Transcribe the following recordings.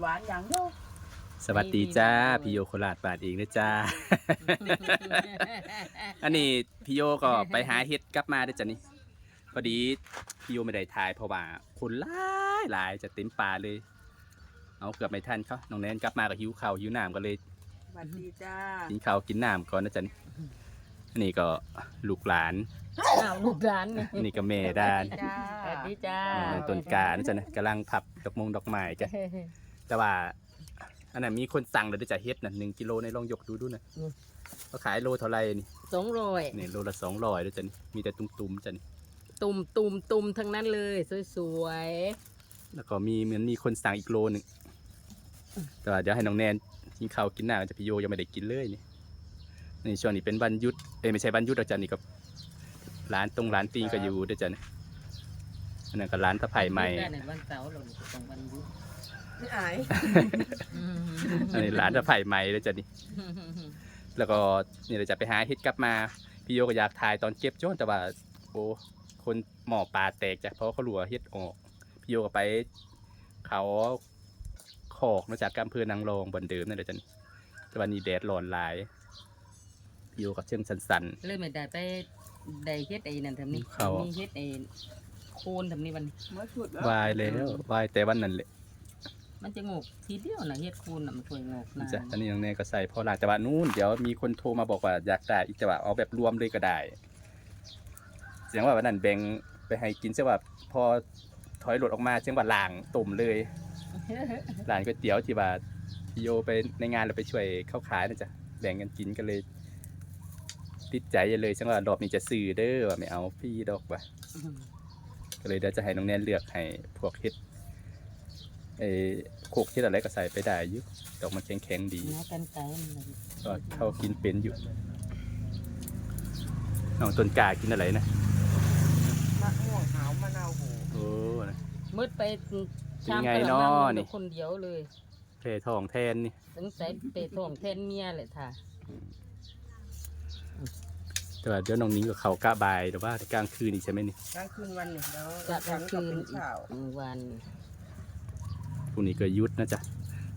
หวานอย่างโยสวัสดีจ้าพี่โยโคราชบาทเองนะจ้า อันนี้พี่โยก็ไปหาเฮ็ดกลับมาเด้อจ้ะนี่พอดีพี่โยไม่ได้ถ่ายเพราะว่าคนหลายหลายจะเต็มป่าเลย เอาเกือบไม่ทันเขาน้องแนนกลับมาก็หิวข้าวหิวน้ำก็เลยสวัสดีจ้ากินข้าวกินน้ำก่อนนะจ๊ะนี่อันนี้ก็ลูกหลานอ้าวลูกหลานไงอันนี้ก็แม่ด้านจ้าสวัสดีจ้าอ่าต้นกานะจ๊ะนะกำลังพับดอกมงดอกไม้จ้ะ แต่ว่า อันนั้นมีคนสั่งเลยเด้อจ้ะเฮ็ดน่ะหนึ่งกิโลในลองยกดูดูนะเขาขายโลเท่าไหร่นี่สองร้อยนี่โลละสองร้อยด้วยจ้ะนี่มีแต่ตุ้มๆจ้ะนี่ตุ่มตุ่มตุ่มทั้งนั้นเลย สวยแล้วก็มีเหมือนมีคนสั่งอีกโลหนึ่งแต่ว่าเดี๋ยวให้น้องแนนกินข้าวกินน้ำจะพี่โยยังไม่ได้กินเลยนี่นี่ช่วงนี้เป็นวันหยุดเอ้ยไม่ใช่วันหยุดหรอกจ้ะนี่ก็ร้านตรงร้านตีนก็อยู่ด้วยจ้ะนี่อันนั้นก็ร้านตะไผ่ๆใหม่ ได้ในวันเสาร์เราตรงวันหยุดไม่ อายอืมอันนี้ร้านตะไผ่ใหม่ด้วยจ้ะนี่ แล้วก็นี่เราจะไปหาเฮ็ดกลับมา พี่โยก็อยากถ่ายตอนเก็บโจ้นแต่ว่าโอ้คนหมอปลาแตกจ้ะเพราะเขาหลัวเฮ็ดออก พี่โยก็ไป เขาขอกมาจากอำเภอนางรองบนเดิมนั่นแหละจ้ะนี่แต่วันนี้แดดร้อนหลายพี่โยก็เชิงสันเลยไม่ได้ไปได้เฮ็ดไอ้นั่นทำนี่เขา มีเฮ็ดไอ้โคนทำนี่มันเมื่อสุดๆวายแล้ววายแต่วันนั้นแหละ มันจะงอกทีเดียวนะเฮ็ดโคนน่ะมันช่วยงอกนะจ้ะตอนนี้น้องเนยก็ใส่พอหลายแต่ว่านู่นเดี๋ยวมีคนโทรมาบอกว่าอยากได้อีกแต่ว่าเอาแบบรวมเลยก็ได้ เสียงว่าวันนั้นแบ่งไปให้กินเสียว่าพอถอยรถออกมาเสียงว่าล่างตุ่มเลยร้านก๋วยเตี๋ยวที่ว่าพี่โยไปในงานเราไปช่วยเข้าขายนะจ๊ะแบ่งกันกินกันเลย ติดใจเลยจังว่ารอบนี้จะซื้อเด้อว่าไม่เอาพี่ดอกว่ะก็เลยเดี๋ยวจะให้น้องแนนเลือกให้พวกเฮ็ด ไอ้โคกเฮ็ดอะไรก็ใส่ไปได้อยู่ดอกมันแข็งๆดีนะกันไกลมันเลยก็เข้ากินเป็นอยู่น้องต้นกากินอะไรนะมะม่วงหาวมะนาวโหโอ้นะมืดไปชามเป็นไงกะละเนาะมังนี่คนเดียวเลยเพลทองแทนนี่สงสัยไปท่องแทนเมียเลยค่ะแต่ว่าเดี๋ยวน้องนิ้งกับเขากะบายหรือว่ากลางคืนนี่ใช่ไหมนี่กลางคืนวันหนึ่งแล้วจะกลางคืนเป็นเช้าวันพ รุ่งนี้ก็ยุดนะจ๊ะ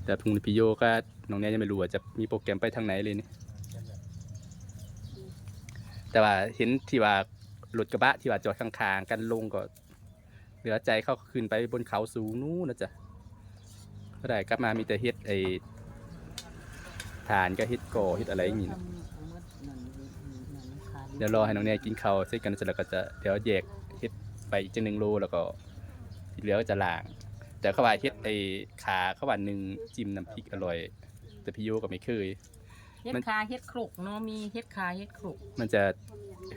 แต่พรุ่งนี้พี่โยก็น้องแนนยังไม่รู้ว่าจะมีโปรแกรมไปทางไหนเลยนี่ แต่ว่าเห็นที่ว่ารถกระบะที่ว่าจอดข้างๆกันลงก็ เหลือใจเข้าขึ้นไปบนเขาสูงนู้นนะจ๊ะก็ได้กลับมามีแต่เฮ็ดไอ้ฐานก็เฮ็ดก่อเฮ็ดอะไรอย่างงี้นะเดี๋ยวรอให้น้องแนนกินข้าวเสร็จกันเสร็จแล้วก็จะเดี๋ยวแยกเฮ็ดไปอีกจังหนึ่งโลแล้วก็ที่เหลือก็จะล้าง แต่เขาว่าเฮ็ดไอ้ขาเขาว่าหนึ่งจิ้มน้ำพริกอร่อย แต่พี่โยก็ไม่เคย เฮ็ดมันคาเฮ็ดครุกเนาะมีเฮ็ดคาเฮ็ดครุกมันจะ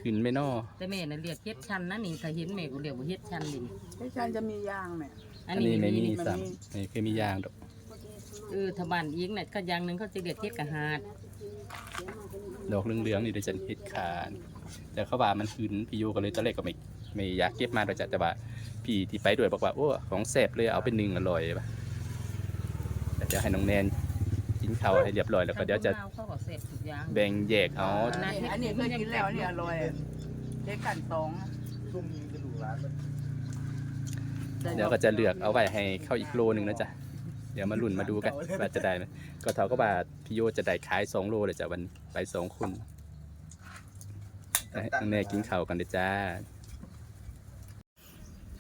ขึ้นไม่นอแต่แม่น่ะเรียกเฮ็ดชันนะนี่ถ้าเห็นแม่ก็เรียกว่าเฮ็ดชันดิที่ฉันจะมียางเนี่ย อันอันนี้นี้ไม่มีนี่ซ้ำไม่เคยมียางดอกเออถ้าบ้านอีกน่ะก็อย่างหนึงเขาจะเรียกเฮ็ดกะหาดดอกเหลืองๆนี่เดี๋ยวจะเฮ็ดขานี่แต่เขาว่ามันขึ้นพี่โยก็เลยตอนแรกก็ไม่ไม่อยากเก็บมาดอกจ้ะแต่ว่า พี่ที่ไปด้วยบอกว่าโอ้ของแซ่บเลยเอาเป็นหนึ่งอร่อยป่ะแต่เดี๋ยวให้น้องแนนกินข้าวให้เรียบร้อยแล้วก็เดี๋ยวจะทางเขาก็เสร็จทุกอย่าง แบ่งแยกเอาน่าเฮ็ดอันนี้เคยกินแล้วเนี่ยอร่อยเด็กกันตองเดี๋ยวก็จะเลือกเอาไว้ให้เข้าอีกโลหนึ่งนะจ๊ะเดี๋ยวมาลุ้นมาดูกันว่าจะได้ไหมก็เท่ากับว่าพี่โยจะได้ขายสองโลเลยจ้ะวันนี้ไปสองคนให้น้องแน่กินข้าวกันเด้อจ้า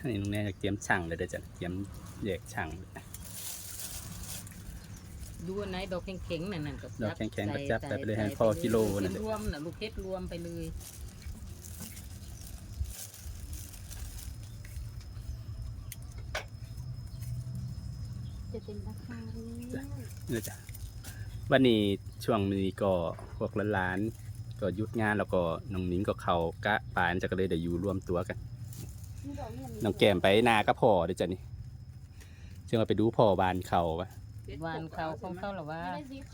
ให้น้องแน่จะเตรียมช่างเลยเด้อจ้ะเตรียมแยกช่างดูอันไหนดอกแข็งๆนั่นน่ะก็ดอกแข็งๆก็จับใส่ไปเลยให้ใส่พอกิโลนั่นแหละรวมน่ะลูกเฮ็ดรวมไปเลยจะเป็นราคานี้นะจ๊ะวันนี้ช่วงนี้ก็พวกร้านๆก็หยุดงานแล้วก็น้องนิ้งก็เขากะปานจะก็เลยได้อยู่รวมตัวกัน น้องแก้มไปนาก็พอเด้อจ้ะนี่เชื่อว่าไปดูพ่อบานเขาปะวานเขาของเขาหรอว่า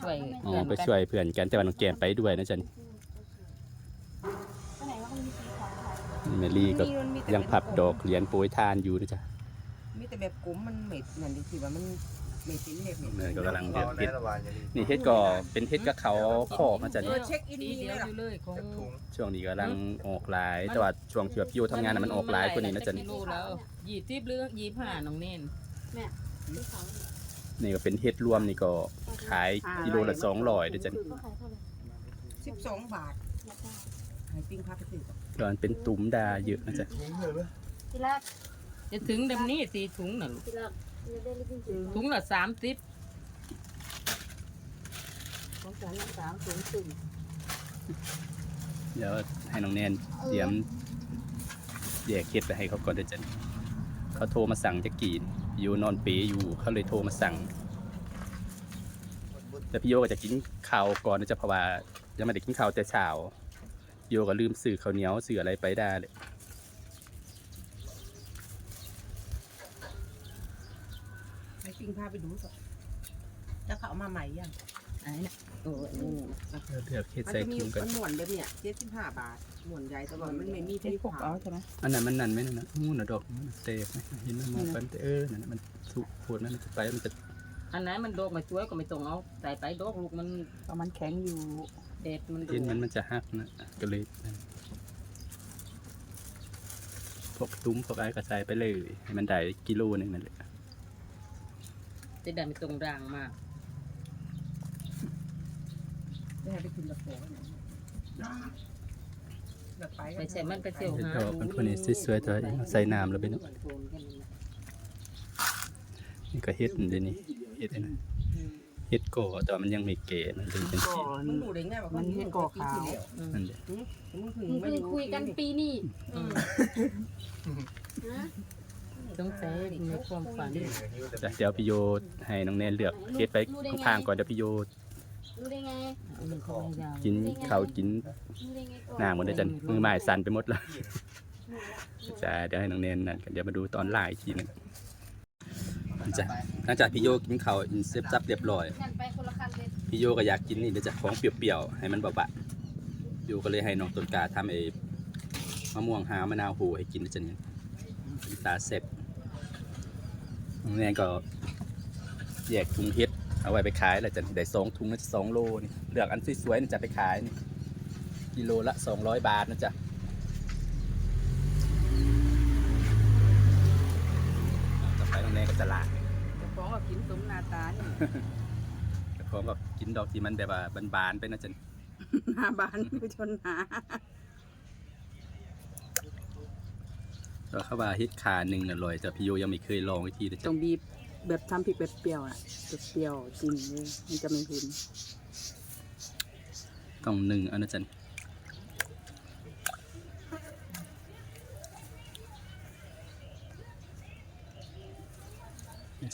ช่วยอ๋อไปช่วยเพื่อนกันแต่ว่าน้องแก้มไปด้วยนะจ๊ะนี่ก็ไหนว่ามันมีสีขาวค่ะนี่แมรี่ก็ยังพับดอกเหรียญโปรยทานอยู่นะจ๊ะมีแต่แบบกุ้มมันเหม็ดนั่นดิที่ว่ามัน เหม็ดสินเหม็ดเหม็ดเนยก็กำลังเดือดเฮ็ดนี่เฮ็ดก็เป็นเฮ็ดกับเขาขอกนะจ๊ะเอนี่อเช็คอินดีนี่เดีเลยวยเหรออยู่เลยของช่วงนี้กำลังออกหลายแต่ว่าช่วงที่ว่าพี่โยทำงานน่ะมันออกหลายกว่านี้นะจ๊ะนี่กิโลแล้วยี่สิบหรือยี่สิบห้าน้องเน้นสีขาวนี่ก็เป็นเฮ็ดรวมนี่ก็ขายกิโลละสองร้อยเด้อจ้ะก็ขายเท่าไหร่สิบสองบาทอยากได้ขายปิ้งพาไปซื้อก่อนตอนเป็นตุ่มดาเยอะนะจ๊ะทีแรกจะถึงเดำนี้สี่ถุงน่ะลูก ทีแรกจะได้รีบจริงถุงละสามสิบของฉันสามศูนย์สี่เดี๋ยวให้น้องแนนเตรียมแยกเฮ็ดไปให้เขาก่อนเด้อจ้ะเขาโทรมาสั่งจะกีนอยู่นอนเปอยู่เขาเลยโทรมาสั่ง แต่พี่โยก็จะกินข้าวก่อนนะจ๊ะเพราะว่ายังไม่ได้กินข้าวแต่เช้าโยก็ลืมซื้อข้าวเหนียวซื้ออะไรไปได้เลย ให้ปิ้งพาไปดูก่อนแล้วเขาเอามาใหม่ยังไอ้น่ะโอ้ยนี่นะเลือกเฮ็ดมันใส่จะมีถุงกันมันหนวดแบบเนี้ยเจ็ดสิบห้าบาทหนวดใหญ่แต่ว่ามันไม่มีที่ขาวอันนั้นมันนั่นไหมนั่นนะงูน่ะดอกมันเตะไหมเห็นมันมองกันเออนั่นน่ะมันสุกโคตรนั่นจะไปมันจะอันไหนมันโดกมาช่วยก็ไม่ต้องเอาใส่ไปโดกลูกมันเพราะมันแข็งอยู่เด็ดมันเห็นมันมันจะหักนะก็เลยนั่นพวกตุ้มพวกอะไรก็ใส่ไปเลยให้มันได้กิโลหนึงนั่นแหละ จะได้ไม่ตรงด่างมากได้ไปกินละโผล่เนี่ยแบบไปไปใส่มันไปเที่ยวเฮ็ดหาดอกมันพวกนี้สวยๆตัวเองใส่น้ำแล้วไปเนาะนี่ก็เฮ็ดเดี๋ยวนี้เฮ็ดไอ้นั่นเฮ็ดก่อแต่ว่ามันยังไม่เก๋มันเลยเป็นสีก่อนมันดูได้ไงว่ามันเห็นก่อขาวนั่นแหละมึงถึงมึงไม่เพิ่งรู้คุยกันปีนี้อืมฮะ สงสัยในความฝันเดี๋ยวพี่โยให้น้องแนนเลือกเฮ็ดไปข้างๆก่อนเดี๋ยวพี่โยรู้ได้ไงอันนี้ก็ไม่ยาวกินเขาวกินรู้ได้ไงก่อนหน้าหมดเลยจันมือไม้สั่นไปหมดแล้วจะเดี๋ยวให้น้องเนนนั่นกันเดี๋ยวมาดูตอนล่าอีกทีหนึงจ้ะหลังจากพี่โยกินเข้าวอินเซฟซับเรียบร้อยงั้นไปคนละคันเลยพี่โยก็อยากกินนี่เดี๋ยวจะของเปรี้ยวๆให้มันบะๆพี่โยก็เลยให้น้องต้นกาทำไอ้มะม่วงหาวมะนาวโหให้กินนะจ๊ะนี่เป็นตาเซ็บ น้องแนนก็แยกถุงเฮ็ดเอาไว้ไปขายแล้วจะได้สองถุงนะสองโลนี่เลือกอันสวยๆนี่จะไปขายนี่กิโลละสองร้อยบาทนะจ๊ะต่อไปน้องแนนก็จะลากเจ้าของก็กินสมหนาตานี่แต่พร้อมกับกินดอกที่มันแบบว่าบานๆไปนะจ๊ะหน้าบ้านคือชนหา แล้วเขาว่าเฮ็ดขาหนึ่งอร่อย แต่พี่โยยังไม่เคยลองวิธีเลยต้จ้ะองบีบแบบทำพริกแบบเปรี้ยวอะแบบเปรี้ยวจริงเลยมันจะไม่หุนต้องหนึ่งอันนะจ๊ะ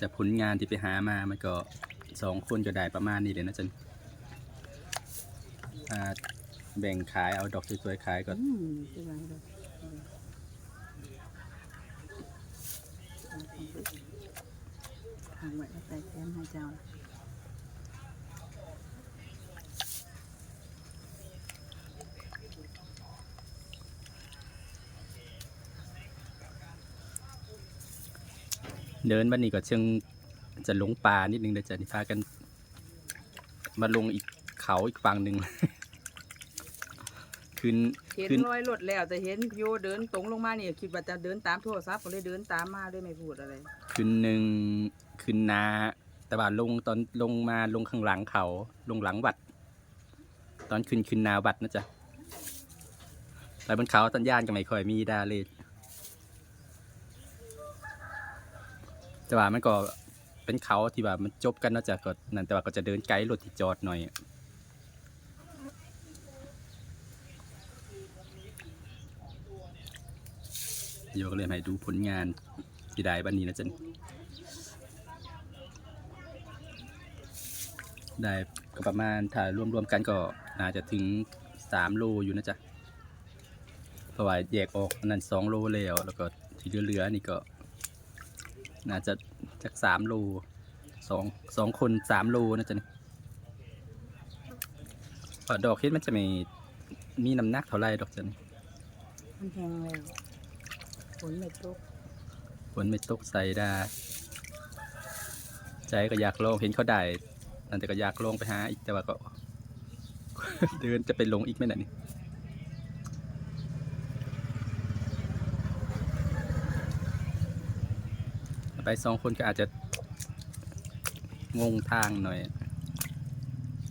จากผลงานที่ไปหามามันก็สองคนก็ได้ประมาณนี้เลยนะจ๊ะอ่าแบ่งขายเอาดอกสวยๆขายก็ อืมใช่ไหมครับทางไว้ใส่แก้มให้เจ้าเดินวันนี้ก็เชิงจะลงป่านิดนึงเดี๋ยวจะพากัน มาลงอีกเขาอีกฝั่งหนึ่งขึ้นเห็นขึ้นรอยรถแล้วแต่เห็นโยเดินตรงลงมาเนี่ยคิดว่าจะเดินตามโทรศัพท์ก็เลยเดินตามมาด้วยไม่พูดอะไรขึ้นหนึ่ง ขึ้นนาแต่ว่าลงตอนลงมาลงข้างหลังเขาลงหลังวัด ตอนขึ้นขึ้นนาวัดนะจ๊ะแต่บนเขาตันย่านก็ไม่ค่อยมีดาเลยแต่ว่ามันก็เป็นเขาที่ว่ามันจบกันนอกจากก็นั่นแต่ว่าก็จะเดินไกลรถที่จอดหน่อยโยก็เลยให้ดูผลงานที่ได้วันนี้นะจ๊ะ ได้ก็ประมาณถ้ารวมๆกันก็น่าจะถึงสามโลอยู่นะจ๊ะเพราะว่าแยกออกอันนั้นสองโลแล้ว แล้วก็ที่เหลือๆนี่ก็น่าจะจากสามโลสองสองคนสามโลนะจ๊ะนี่เพราะดอกเฮ็ดมันจะไม่มีน้ำหนักเท่าไรดอกจ๊ะนี่มันแห้งเลยฝนไม่ตกฝนไม่ตกใส่ได้ ใจก็อยากลองเห็นเขาได้ นั่นแต่ก็อยากลองไปหาอีกแต่ว่าก็ เดินจะไปลงอีกไหมน่ะนี่ไปสองคนก็อาจจะงงทางหน่อย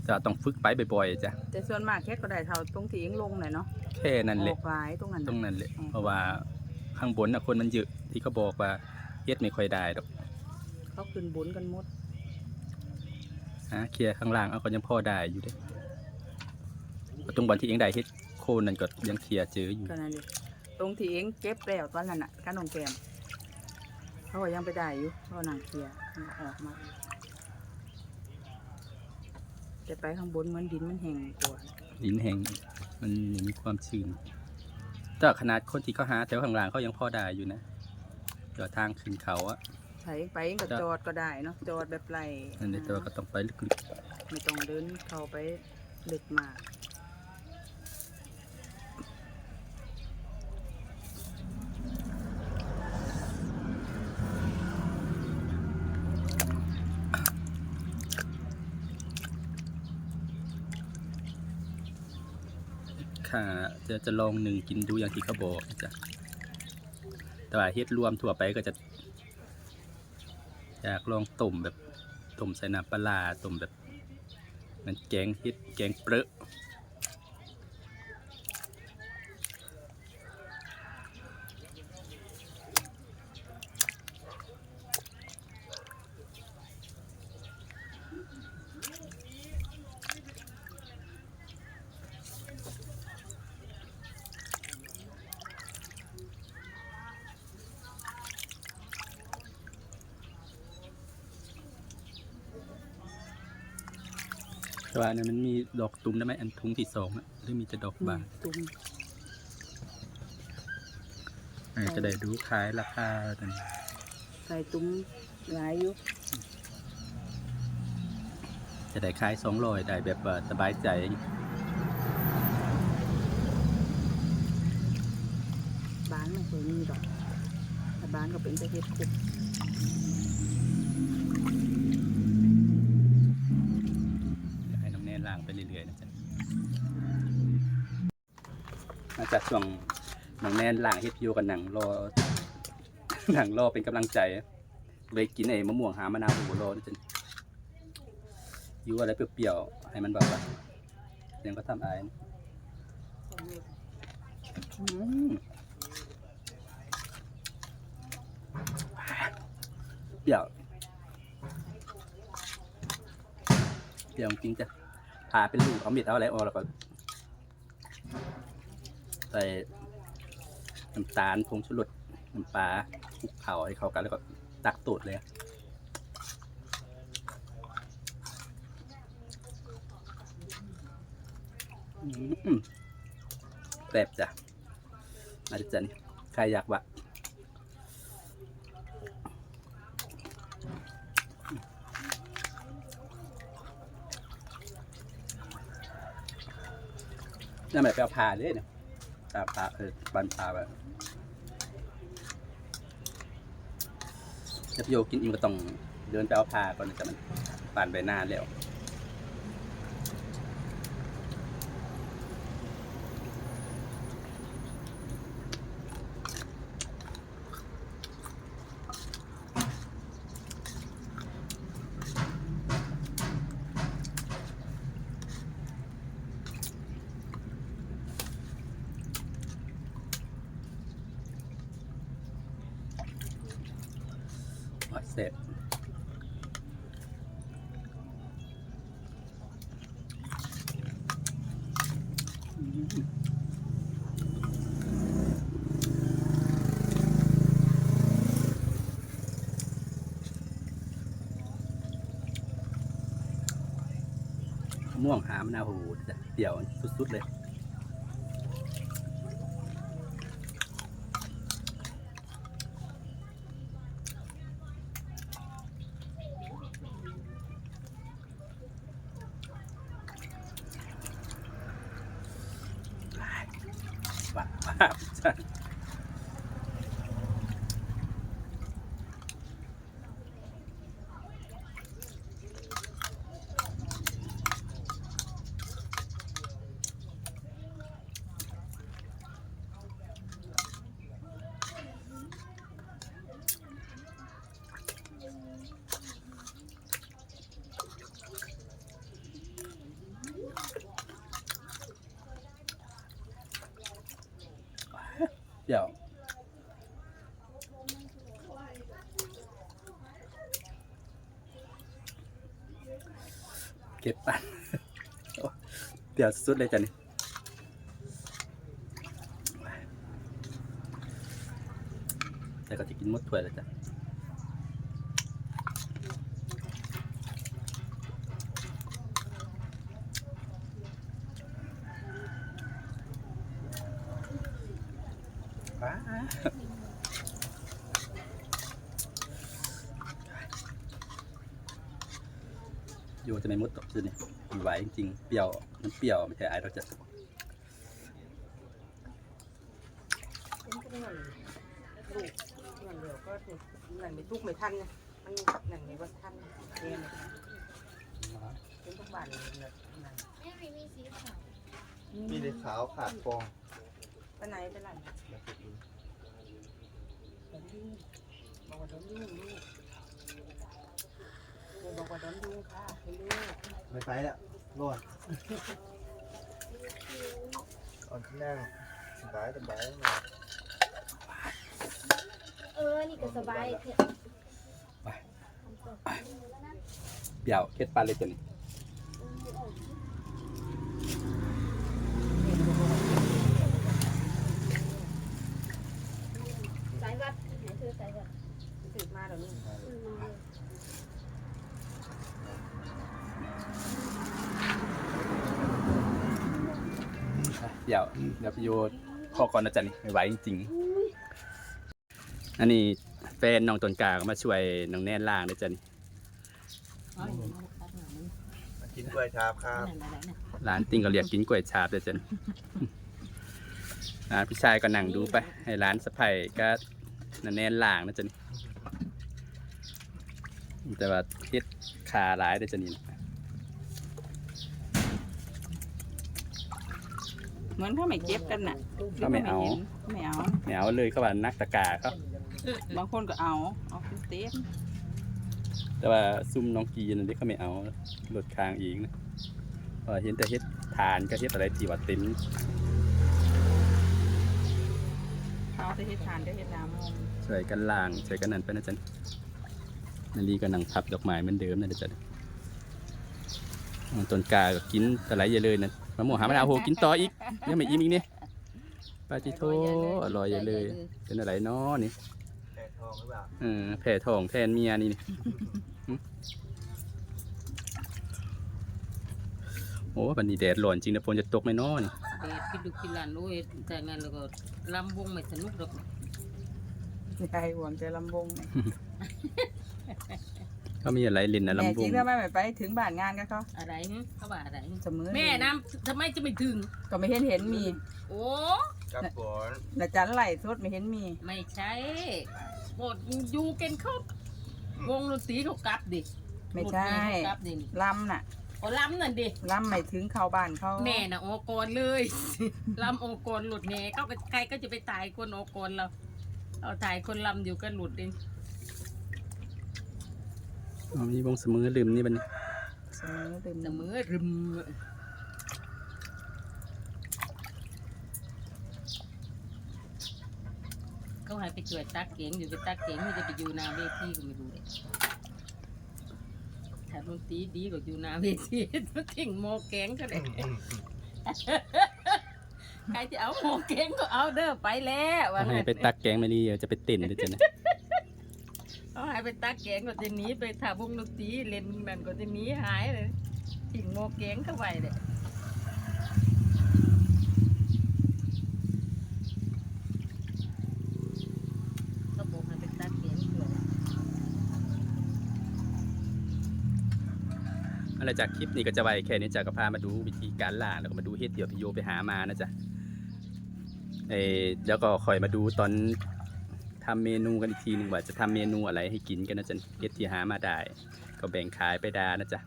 จะต้องฝึกไปบ่อยๆจ้ะแต่ส่วนมากแค่ก็ได้เท่าตรงที่เองลงน่ะเนาะแค่นั้นอแหละอกหลายตรงนั้นตรงน่ะนั้นแหละอืมเพราะว่าข้างบนน่ะคนมันเยอะที่เขาบอกว่าเฮ็ดไม่ค่อยได้ดอกเขาขึ้นบนกันหมด ฮะเคลียร์ข้างล่างเอาก็ยังพอได้อยู่เด้ตรงบอนที่เองได้เฮ็ดโคนนั่นก็ยังเคลียร์เจออยู่ก็นั่นเลยตรงที่เองเก็บแล้วตอนนั้นน่ะก้านองแกมเขาก็ยังไปได้อยู่เขาก็นั่งเคลียร์มันก็ออกมาแต่ไปข้างบนเหมือนดินมันแห้งกว่าดินแห้งมันมีความชื้นแต่ขนาดคนที่เขาหาแถวข้างล่างเขายังพอได้อยู่นะเดี๋ยวทางขึ้นเขาอะ ใช้ไปเองก็จะจอดก็ได้เนาะจอดแบบไรนั่นแหละแต่ว่าก็ต้องไปลึกไม่ต้องเดินเข้าไปลึกมากๆค่ะจะจะลองหนึ่งกินดูอย่างที่เขาบอกนะจ้ะแต่ว่าเฮ็ดรวมทั่วไปก็จะ อยากลองต้มแบบต้มใส่น้ำปลาร้าต้มแบบเหมันแกงฮิตแกงเปรอะ แต่ว่าอันนั้นมันมีดอกตุ้มได้ไหมอันทุงที่สองอะหรือมีแต่ดอกบานตุ้มอ่าจะได้ดูขายราคากันใส่ตุ้มหลายอยู่จะได้ขายสองร้อยได้แบบว่าสบายใจ บ้านไม่เคยมีดอกแต่บ้านก็เป็นแต่เฮ็ดคุก เดี๋ยวให้น้องแนนล่างไปเรื่อยๆนะจ๊ะ จากช่วงหน้องแน่นล่างเฮ็ดพิวกันหนังรอหนังรอเป็นกำลังใจเลยกินไอ้มะม่วงหามะนาวหัวโลนะจ๊ะอยู่อะไรเปรี้ยวๆให้มันแบบว่าเสียงก็ทำอายนะอืมเปรี้ยวเดี๋ยวจริงจะผ่าเป็นลูกเอามีดเอาอะไรออกแล้วก็ ใส่น้ำตาลผงชูรสน้ำปลาคลุกเข่าให้เข้ากันแล้วก็ตักตูดเลยแซ่บจ้ะมาจ้ะนี่ใครอยากวะนั่นหมายไปเอาผ่าเลยเนี่ย ตาปลาเออบันปลาแบบจะพี่โยกินอิ่มก็ต้องเดินไปเอาผ้าก่อนนะจ๊ะมันปานไปนาแล้ว เสร็จ ม่วงหามะนาวโหจ้ะเดี๋ยวสุดๆเลย เปรี้ยวเก็บปันเดี๋ยวสุดเลยจ้ะนี่แต่ก็จะกินมดถ้วยแล้วจ้ะ ว้าโยจะไม่มุดตกสิเนี่ยมันไหวจริงๆเปรี้ยวมันเปรี้ยวไม่ใช่ไอเราจะเป็นก็นั่นลูกนั่นเดียวก็ถูกนั่นไม่ทุกไม่ทันไงมันนั่นไม่ว่าทันเรียนเป็นทุกบานเลยนั่นนั่นไม่มีมีสีขาวมีแต่ขาวขาดฟอง ไปไหนไปไหนดอนยุ่งบอกว่าดอนยุ่งลูกเออบอกว่าดอนยุ่งค่ะให้ลูก ไม่ไปแล้วรอดตอนที่นั่งสบายสบายมาเออ นี่ก็สบายเถอะ เปรี้ยวเค็ดปลาเลยจ้ะนี่ สายวัดไหนคือสายวัด ตื่นมาเดี๋ยวนี้อืมเปรี้ยวเดี๋ยวพี่โยพอก่อนนะจ๊ะนี่ไม่ไหวจริงๆอันนี้แฟนน้องต้นกล้าก็มาช่วยน้องแน่นล่างนะจ๊ะนี่เอาอย่างนั้นเอาอย่างนั้นมากินกล้วยชาบครับนั่นอะไรนะร้านติ้งก็เรียกกินกล้วยฉาบเลยจ้ะนี่ร้านพี่ชายก็นั่งดูไป ให้ร้านสะไผ่ก็นันแน่นล่างนะจ๊ะนี่ แต่ว่าเฮ็ดขาหลายเด้อจ้ะนี่เหมือนเขาไม่เก็บกันน่ะเขาไม่เอาไม่เอาไม่เอาเลยเขาว่านักตะกาเขาบางคนก็เอาเอาเป็นเต็มแต่ว่าซุ่มน้องกีนั่นเด็กเขาไม่เอาลดคางอีกนะเพราะเห็นแต่เฮ็ดทานก็เฮ็ดอะไรที่ว่าเต็มเอาแต่เฮ็ดทานก็เฮ็ดน้ำมองช่วยกันล่างช่วยกันนั่นไปนะจ๊ะ นันลีก็นั่งพับดอกไม้เหมือนเดิมนั่นแหละจ๊ะต้นกาก็กินแต่ไรอย่าเลยนะมะม่วงหามะนาวโหกินต่ออีกยังไม่อิ่มอีกเนี่ยปาจิโทอร่อยอย่าเลย เป็นอะไรเนาะนี่แตกทองหรือเปล่าเออแผ่ทองแทนเมียนี่นี่หึโอ้วันนี้แดดร้อนจริงนะฝนจะตกไหมเนาะนี่เด็ดพิดุกพิลันโอ้ยจากนั้นแล้วก็ลำวงไม่สนุกหรอกยายห่วงใจลำบง เนี่ยเขามีอะไรเล่นนะแม่ลำวจริงงถ้าไม่ไปถึงบ้านงานก็เขาอะไรหึเขาว่าอะไรหึเสมอแม่น้ำทำไมจะไม่ถึง ก็ไม่เห็นเห็นมีโอ้กลับก่อนแต่จันไหลทดไม่เห็นมี ไม่ใช่โบดอยู่กันเขาวงดนตรีเขากลับดิไม่ใช่ วงดนตรีเขากลับดินี่ลำน่ะเอาล้ำนั่นดิลำไม่ถึงเข้าบ้านเขาแม่น่ะโอกรเลย ลำโอกรหลุดแหน่เขาก็ใครก็จะไปตายคนโอกรเราเอาถ่ายคนลำอยู่กันหลุดเอง อ๋อมีวงเสมอลืมนี่บัดนเสมอดื่มเสมอรึมเขาให้ไปช่วยตักเก๋งอยู่ไปตักเก๋งมันจะไปอยู่หนาเวทีก็ไม่รู้เลยถ้าดนตรีดีก็อยู่หนาเวทีมันทิ้งโมแกงก็ได้ใครจะเอาโมแกงก็เอาเด้อไปแล้วว่าเขาให้งั้น ไปตักแกงมาดีเดี๋ยวจะไปเต้นเดี๋ยวจะนะเขาหาย ไปตักแกงก็จะหนีไปถาบงดนตรีเล่นนั่นก็จะหนีหายเลยทิ้งโมแกงเข้าไปเลยก็บอกให้ไปตักแกงเถอะอะไรจากคลิปนี้ก็จะไว้แค่นี้จะก็พามาดูวิธีการล่าแล้วก็มาดูเฮ็ดเดี๋ยวพี่โยไปหามานะจ๊ะเออแล้วก็คอยมาดูตอน ทำเมนูกันอีกทีหนึ่งว่าจะทำเมนูอะไรให้กินกันนะจ๊ะเฮ็ดที่หามาได้ ก็แบ่งขายไปได้นะจ๊ะ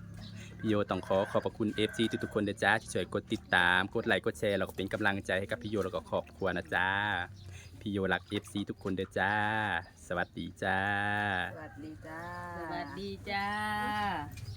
พี่โยต้องขอขอบพระคุณ FC ทุกๆคนนะจ๊ะที่ช่วยกดติดตามกดไลค์กดแชร์แล้วก็เป็นกำลังใจให้กับพี่โยแล้วก็ครอบครัวนะจ๊ะพี่โยรัก FC ทุกคนเด้อจ้า สวัสดีจ้า สวัสดีจ้า สวัสดีจ้า